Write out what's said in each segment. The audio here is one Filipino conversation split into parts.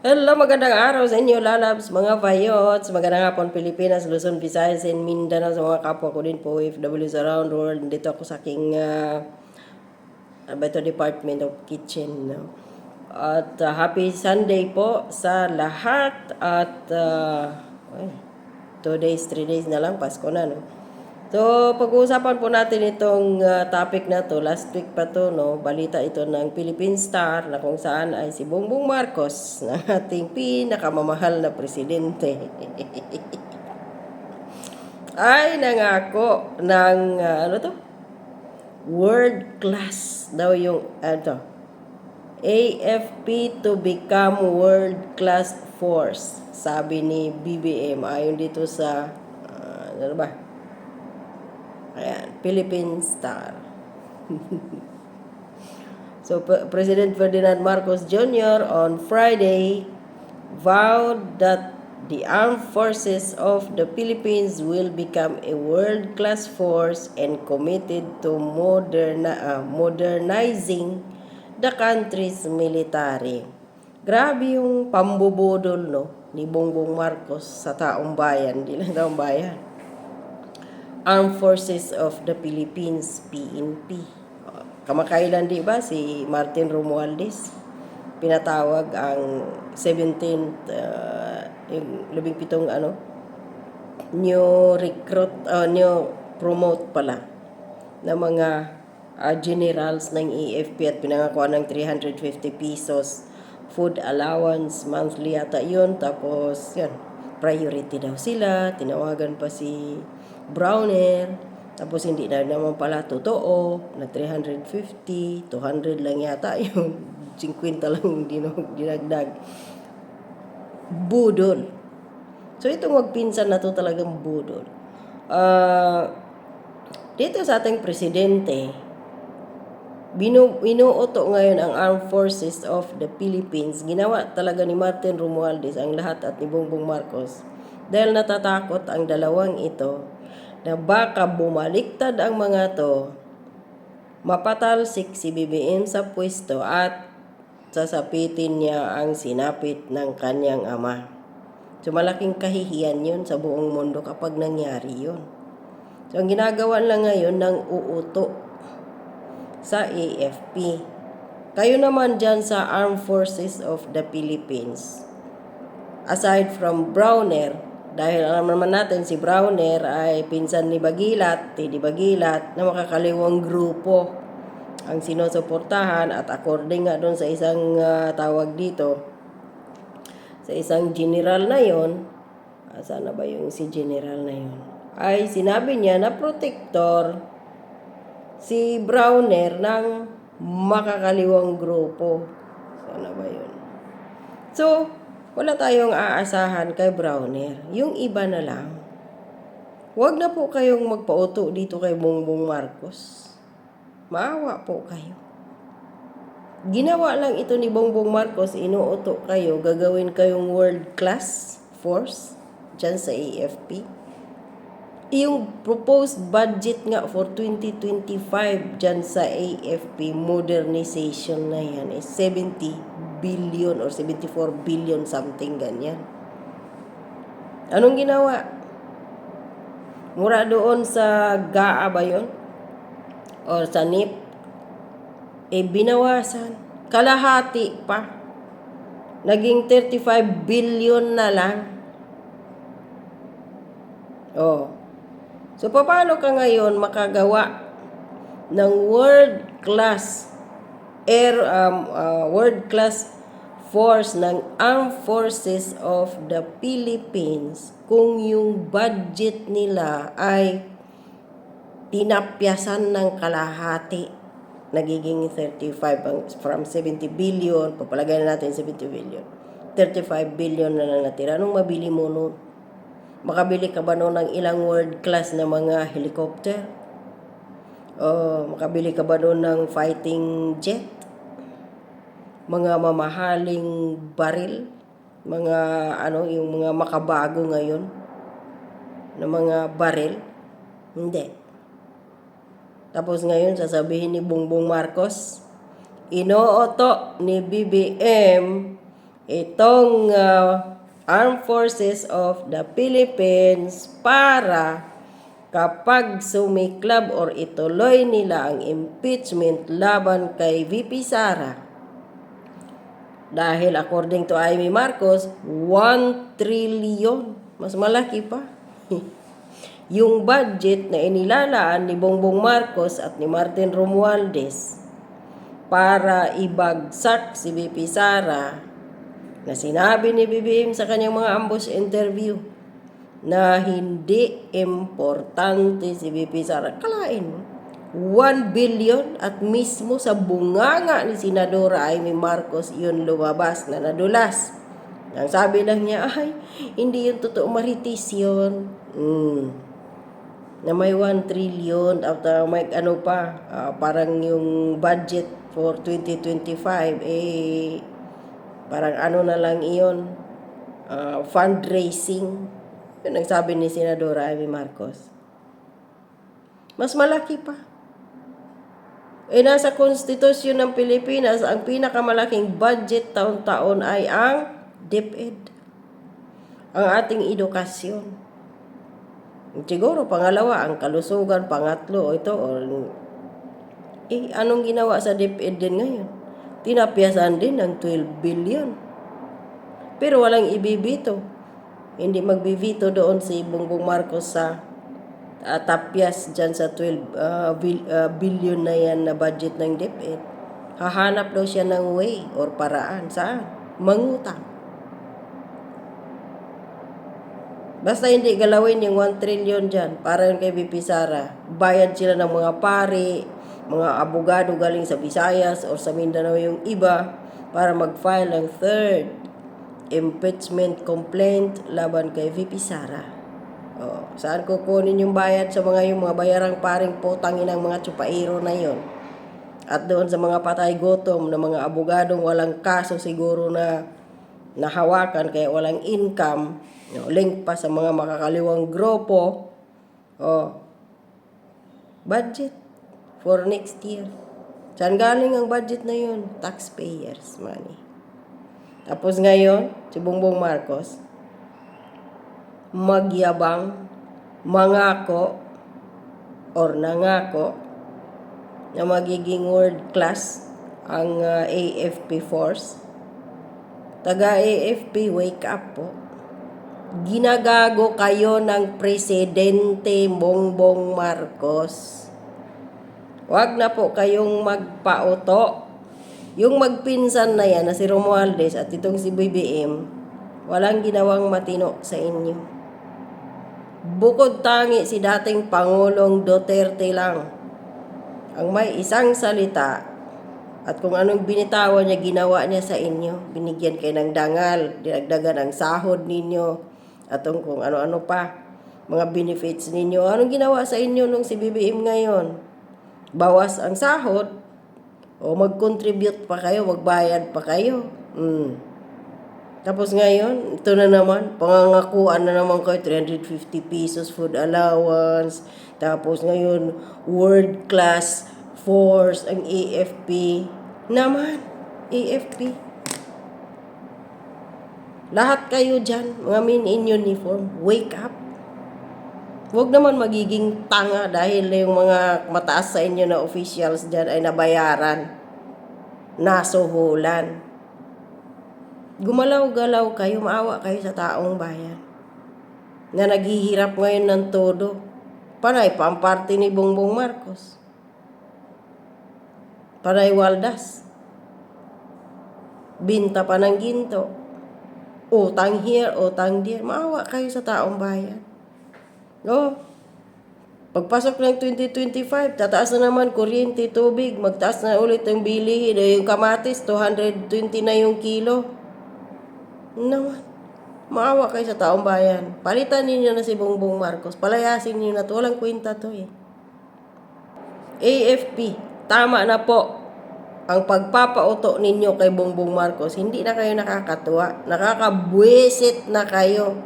Hello, magandang araw sa inyo, lalabs, mga vayots, magandang hapon Pilipinas, Luzon, Visayas, and Mindanao sa mga kapwa ko din po, OFWs around the world. Dito ako sa aking uh, ito, Department of Kitchen. No? At uh, happy Sunday po sa lahat at uh, two days, three days na lang, Pasko na, no? So, pag-uusapan po natin itong uh, topic na to, last week pa to, no, balita ito ng Philippine Star na kung saan ay si Bongbong Marcos na ating pinakamamahal na presidente. ay nangako ng, uh, ano to? World class daw yung, ano AFP to become world class force, sabi ni BBM ayon dito sa, uh, ano ba? Ayan, Philippine Star. so, P- President Ferdinand Marcos Jr. on Friday vowed that the armed forces of the Philippines will become a world-class force and committed to moderna- uh, modernizing the country's military. Grabe yung pambubudol no, ni Bongbong Marcos sa taong bayan, di lang taong bayan. Armed Forces of the Philippines, PNP. Kamakailan di ba si Martin Romualdez? Pinatawag ang 17th uh, yung labing pitong ano new recruit uh, new promote pala ng mga uh, generals ng AFP at pinangakuha ng 350 pesos food allowance monthly yata yun. Tapos yan priority daw sila. Tinawagan pa si Browner tapos hindi na naman pala totoo na 350 200 lang yata yun. 50 lang yung dinagdag budol. So itong magpinsan na to talagang budol. Ah, dito sa ating presidente Binu binuoto ngayon ang Armed Forces of the Philippines. Ginawa talaga ni Martin Romualdez ang lahat at ni Bongbong Marcos. Dahil natatakot ang dalawang ito na baka bumaliktad ang mga to, mapatalsik si BBM sa pwesto at sasapitin niya ang sinapit ng kanyang ama. So malaking kahihiyan yun sa buong mundo kapag nangyari yun. So ang ginagawa lang ngayon ng uuto sa AFP. Kayo naman dyan sa Armed Forces of the Philippines. Aside from Browner, dahil alam naman natin si Browner ay pinsan ni Bagilat, Teddy Bagilat, na makakaliwang grupo ang sinusuportahan at according nga doon sa isang ah, tawag dito, sa isang general na yon, asa na ba yung si general na yon? Ay sinabi niya na protector si Browner ng makakaliwang grupo. Sana ba yun? So, wala tayong aasahan kay Browner. Yung iba na lang. Huwag na po kayong magpauto dito kay Bongbong Marcos. Maawa po kayo. Ginawa lang ito ni Bongbong Marcos, inuuto kayo, gagawin kayong world class force dyan sa AFP. Yung proposed budget nga for 2025 dyan sa AFP modernization na yan is 70 billion or 74 billion something ganyan. Anong ginawa? Mura doon sa GAA ba yun? Or sa NIP? Eh binawasan. Kalahati pa. Naging 35 billion na lang. Oh. So, paano ka ngayon makagawa ng world-class air, um, uh, world-class force ng Armed Forces of the Philippines kung yung budget nila ay tinapyasan ng kalahati. Nagiging 35 ang- from 70 billion papalagay na natin 70 billion. 35 billion na lang natira. Anong mabili mo nun? Makabili ka ba noon ng ilang world class na mga helicopter? O makabili ka ba noon ng fighting jet? Mga mamahaling baril? Mga ano, yung mga makabago ngayon? Na mga baril? Hindi. Tapos ngayon sasabihin ni Bongbong Marcos, inooto ni BBM itong uh, Armed Forces of the Philippines para kapag sumiklab or ituloy nila ang impeachment laban kay VP Sara. Dahil according to Amy Marcos 1 trillion. Mas malaki pa. Yung budget na inilalaan ni Bongbong Marcos at ni Martin Romualdez para ibagsak si VP Sara na sinabi ni BBM sa kanyang mga ambush interview na hindi importante si VP Sara. Kalain mo, 1 billion at mismo sa bunganga ni Senadora Amy Marcos yun lumabas na nadulas. Ang sabi lang niya, ay, hindi yun totoo, maritis yun. Mm. Na may 1 trillion at uh, may ano pa, ah, parang yung budget for 2025, eh, parang ano na lang iyon, ah, fundraising. Yun ang sabi ni Senadora Amy Marcos. Mas malaki pa. Eh, nasa konstitusyon ng Pilipinas, ang pinakamalaking budget taon-taon ay ang DepEd. Ang ating edukasyon. Siguro, pangalawa, ang kalusugan, pangatlo, ito, or, eh, anong ginawa sa DepEd din ngayon? Tinapyasan din ng 12 billion. Pero walang ibibito. Hindi magbibito doon si Bongbong Marcos sa uh, tapyas dyan sa 12 uh, bil- uh, billion na yan na budget ng DepEd. Hahanap daw siya ng way or paraan. Saan? Mangutang. Basta hindi galawin yung 1 trillion dyan para yun kay BP Sara. Bayad sila ng mga pari, mga abogado galing sa Visayas or sa Mindanao yung iba para mag-file ng third impeachment complaint laban kay VP Sara. Oh, saan kukunin yung bayad sa mga yung mga bayarang paring potang inang mga tsupairo na yon? At doon sa mga patay gutom na mga abogadong walang kaso siguro na nahawakan kaya walang income, no, link pa sa mga makakaliwang grupo. Oh, budget for next year. Saan galing ang budget na yun? Taxpayers money. Tapos ngayon, si Bongbong Marcos, magyabang, mangako, or nangako, na magiging world class ang uh, AFP force. Taga AFP, wake up po. Ginagago kayo ng Presidente Bongbong Marcos. Huwag na po kayong magpauto. Yung magpinsan na yan na si Romualdez at itong si BBM, walang ginawang matino sa inyo. Bukod tangi si dating Pangulong Duterte lang ang may isang salita at kung anong binitawan niya, ginawa niya sa inyo. Binigyan kayo ng dangal, dinagdagan ang sahod ninyo, at kung ano-ano pa, mga benefits ninyo. Anong ginawa sa inyo nung si BBM ngayon? Bawas ang sahod, o mag-contribute pa kayo, magbayad pa kayo. Mm. Tapos ngayon, ito na naman, pangangakuan na naman kayo, 350 pesos food allowance. Tapos ngayon, world class force, ang AFP. Naman, AFP. Lahat kayo dyan, mga men in uniform, wake up. Huwag naman magiging tanga dahil yung mga mataas sa inyo na officials dyan ay nabayaran. Nasuhulan. Gumalaw-galaw kayo, maawa kayo sa taong bayan. Na naghihirap ngayon ng todo. Panay pamparte ni Bongbong Marcos. Panay Waldas. Binta pa ng ginto. Utang here, utang there. Maawa kayo sa taong bayan. No? Pagpasok ng 2025, tataas na naman kuryente, tubig, magtaas na ulit ang bilihin. Eh, Yung kamatis, 220 na yung kilo. Naman. Maawa kayo sa taong bayan. Palitan ninyo na si Bongbong Marcos. Palayasin ninyo na to. Walang kwenta to eh. AFP, tama na po ang pagpapauto ninyo kay Bongbong Marcos. Hindi na kayo nakakatuwa. Nakakabwisit na kayo.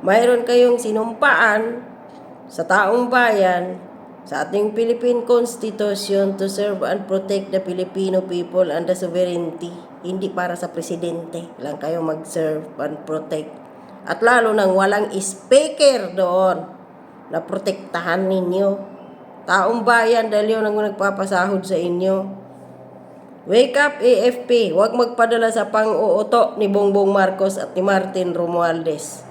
Mayroon kayong sinumpaan sa taong bayan sa ating Philippine Constitution to serve and protect the Filipino people and the sovereignty. hindi para sa presidente lang kayo mag-serve and protect. At lalo nang walang speaker doon na protektahan ninyo. Taong bayan dahil yun ang nagpapasahod sa inyo. Wake up AFP, huwag magpadala sa pang-uuto ni Bongbong Marcos at ni Martin Romualdez.